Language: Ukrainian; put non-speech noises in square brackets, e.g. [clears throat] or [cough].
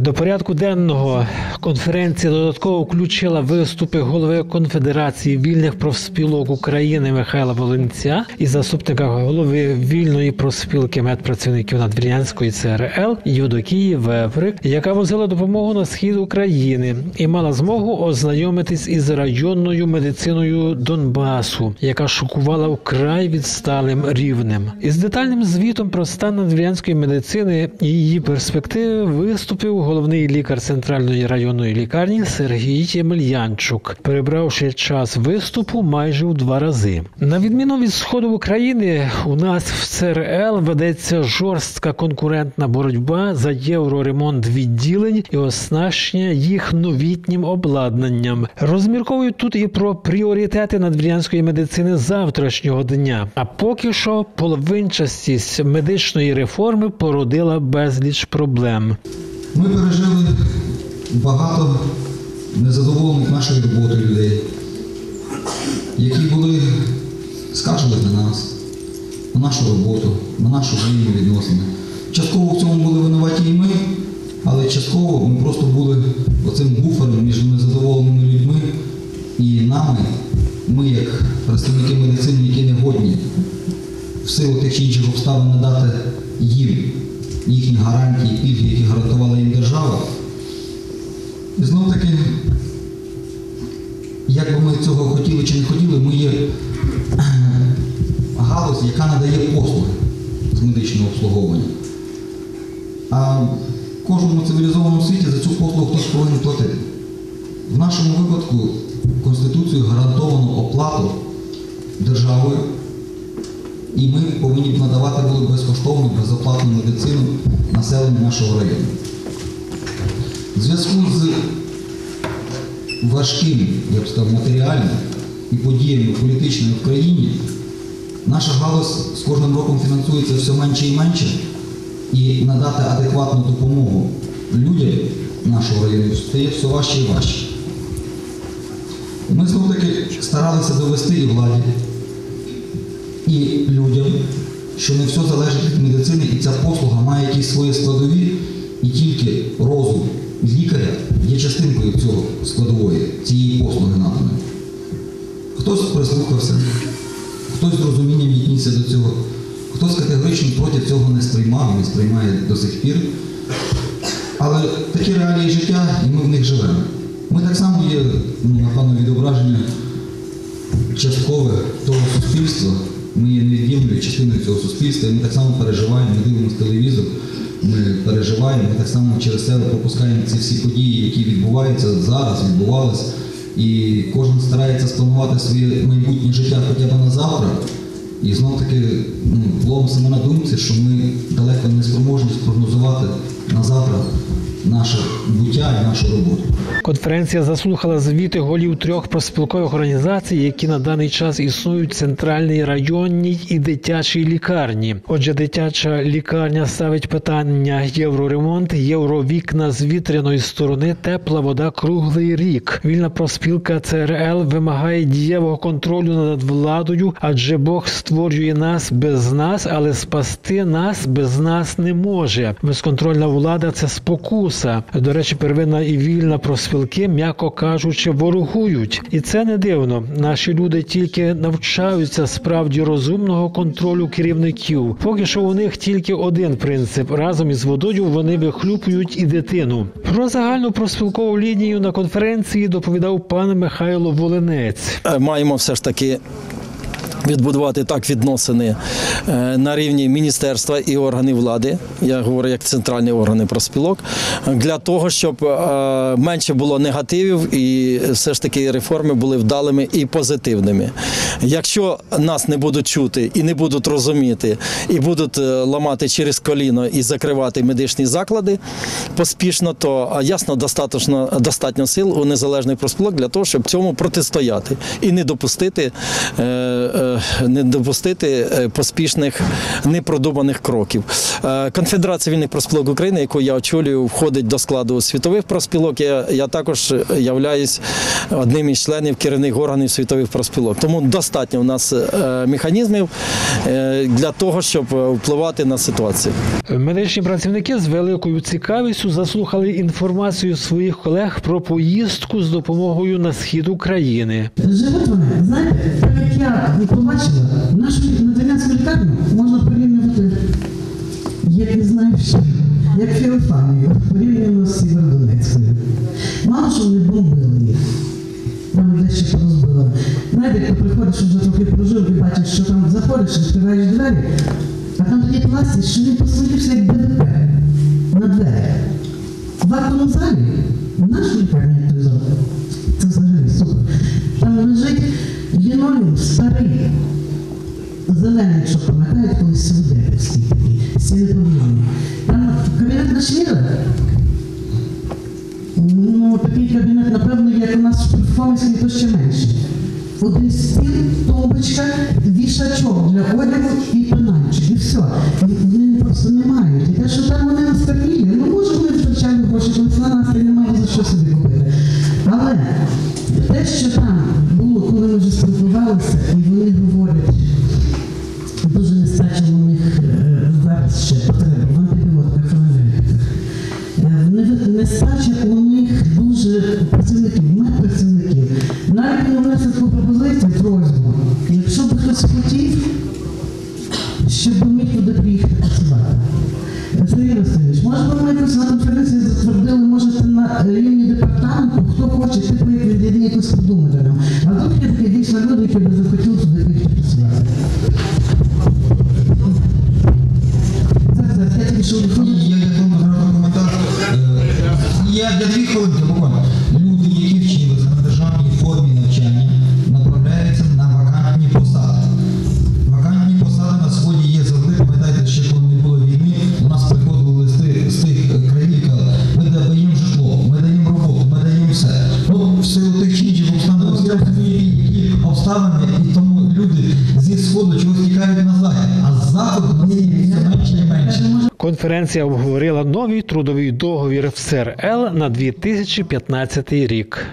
До порядку денного конференція додатково включила виступи голови Конфедерації вільних профспілок України Михайла Волинця і заступника голови вільної профспілки медпрацівників Надвірнянської ЦРЛ Юдокії Веврик, яка возила допомогу на схід України і мала змогу ознайомитись із районною медициною Донбасу, яка шокувала вкрай відсталим рівнем. Із детальним звітом про стан надвірнянської медицини і її перспективи виступив головний лікар центральної районної лікарні Сергій Ємельянчук, перебравши час виступу майже у два рази. На відміну від сходу України, у нас в ЦРЛ ведеться жорстка конкурентна боротьба за євроремонт відділень і оснащення їх новітнім обладнанням. Розмірковують тут і про пріоритети надвірнянської медицини завтрашнього дня. А поки що половинчастість медичної реформи породила безліч проблем. Ми пережили багато незадоволених нашою роботою людей, які були скаржились на нас, на нашу роботу, на нашу наші взаємовідносини. Частково в цьому були винуваті і ми, але частково ми просто були оцим буфером між незадоволеними людьми і нами, ми, як представники медицини, які не годні в силу тих чи інших обставин надати їм їхні гарантії, пільги, які гарантувала їм держава. І знов таки, як би ми цього хотіли чи не хотіли, ми є [clears throat] галузь, яка надає послуги з медичного обслуговування. А в кожному цивілізованому світі за цю послугу хтось повинен платити. В нашому випадку Конституцією гарантовано оплату державою, і ми повинні надавати були безкоштовну, безоплатну медицину населенню нашого району. В зв'язку з важким, я б сказав, матеріальним і подіями політичними в країні, наша галузь з кожним роком фінансується все менше і менше, і надати адекватну допомогу людям нашого району стає все важче і важче. Ми знов таки старалися довести і владі, і людям, що не все залежить від медицини, і ця послуга має якісь свої складові, і тільки розум лікаря є частинкою цього складової, цієї послуги наданої. Хтось прислухався, хтось з розумінням віднісся до цього, хтось категорично проти цього не сприймав, не сприймає до сих пір. Але такі реалії життя, і ми в них живемо. Ми так само є, ну, напевно, відображення часткове того суспільства. Ми є невід'ємною частиною цього суспільства, ми так само переживаємо, ми дивимося телевізор, ми переживаємо, ми так само через себе пропускаємо ці всі події, які відбуваються зараз, відбувалися. І кожен старається спланувати своє майбутнє життя хоча б на завтра. І знов таки ну, ловимо себе на думці, що ми далеко не спроможні спрогнозувати на завтра наше буття і нашу роботу. Конференція заслухала звіти голів трьох проспілкових організацій, які на даний час існують в центральній районній і дитячій лікарні. Отже, дитяча лікарня ставить питання євроремонт, євровікна з вітряної сторони, тепла вода круглий рік. Вільна проспілка ЦРЛ вимагає дієвого контролю над владою, адже Бог створює нас без нас, але спасти нас без нас не може. Безконтрольна влада це спокуса. До речі, первинна і вільна проспілки, м'яко кажучи, ворогують, і це не дивно. Наші люди тільки навчаються справді розумного контролю керівників. Поки що у них тільки один принцип: разом із водою вони вихлюпують і дитину. Про загальну проспілкову лінію на конференції доповідав пан Михайло Волинець. Е, маємо все ж таки. Відбудувати так відносини е, на рівні міністерства і органів влади, я говорю як центральні органи проспілок, для того, щоб е, менше було негативів і все ж таки реформи були вдалими і позитивними. Якщо нас не будуть чути і не будуть розуміти, і будуть е, ламати через коліно і закривати медичні заклади поспішно, то ясно достатньо, достатньо сил у незалежних проспілок для того, щоб цьому протистояти і не допустити. е, не допустити е, поспішних непродуманих кроків. Е, Конфедерація вільних профспілок України, яку я очолюю, входить до складу світових профспілок. Я, я також являюсь одним із членів керівних органів світових профспілок. Тому достатньо у нас е, механізмів е, для того, щоб е, впливати на ситуацію. Медичні працівники з великою цікавістю заслухали інформацію своїх колег про поїздку з допомогою на схід України. Живуть вони, знаєте, так як я побачила, нашу надвірнянську лікарню можна порівнювати, як не знаю що, як Феофанію, порівняно з там заходиш, відкриваєш двері, а там такі пластик, що він посвітився як БДП на двері. В актовому залі, в нашій лікарні, той це взагалі супер. Там лежить лінолеум старий, зелений, якщо пам'ятаєте, колись Севдепівський такий, сіноповільний. Там кабінет Нашвіра, ну, такий кабінет, напевно, як у нас в Фомельській, то ще менше. Один стіл, тумбочка, вішачок для одягу і пенальчик, і все. Вони просто не мають. І те, що там вони на скарбілі, ну може вони втрачали гроші, коли на нас не мали за що собі купити. Але те, що там було, коли ми вже спілкувалися, і вони говорять, щоб міг туди приїхати працювати. Сергій Васильович, може би ми якось на конференції затвердили, можете на рівні департаменту, хто хоче, від єдині якось придумати обставини, і тому люди зі сходу чогось тікають на захід, а з заходу на все менше і менше. Конференція обговорила новий трудовий договір в СРЛ на 2015 рік.